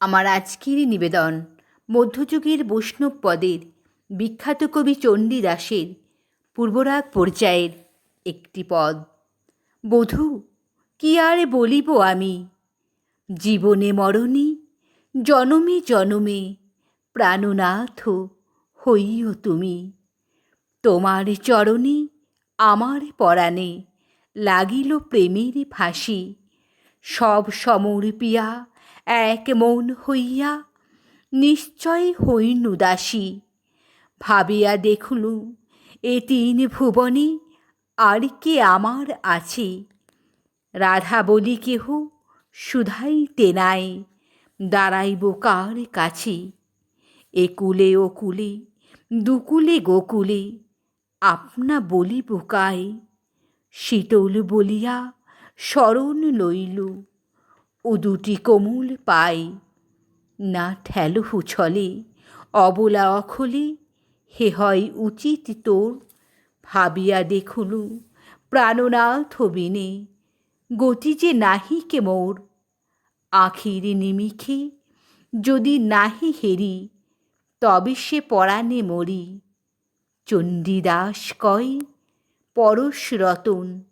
আমার আজকের নিবেদন মধ্যযুগের বৈষ্ণব পদের বিখ্যাত কবি চণ্ডীদাসের পূর্বরাগ পর্যায়ের একটি পদ। বধূ, কি আর বলিব আমি? জীবনে মরণে, জনমে জনমে প্রাণনাথ হইও তুমি। তোমার চরণে আমার পরাণে লাগিল প্রেমের ফাঁসি। সব সমর্পিয়া এক মন হইয়া নিশ্চয় হইনু দাসী। ভাবিয়া দেখলু এ তিন ভুবনে আর কে আমার আছে। রাধা বলি কেহ শুধাইতে নাই, দাঁড়াইব কার কাছে? একুলে ও কুলে, দুকুলে গোকুলে, আপনা বলি কায়? শীতল বলিয়া শরণ লইলু। ও দুটি কোমল পাই না ঠেলহু ছলে অবলা অখলে, হে হয় উচিত তোর, ভাবিয়া দেখলু প্রাণনাথ বিনে, গতি যে নাহি কে মোর, আখির নিমিখে যদি নাহি হেরি, তবে সে পরাণে মরি। চণ্ডীদাস কয়, পরশ রতন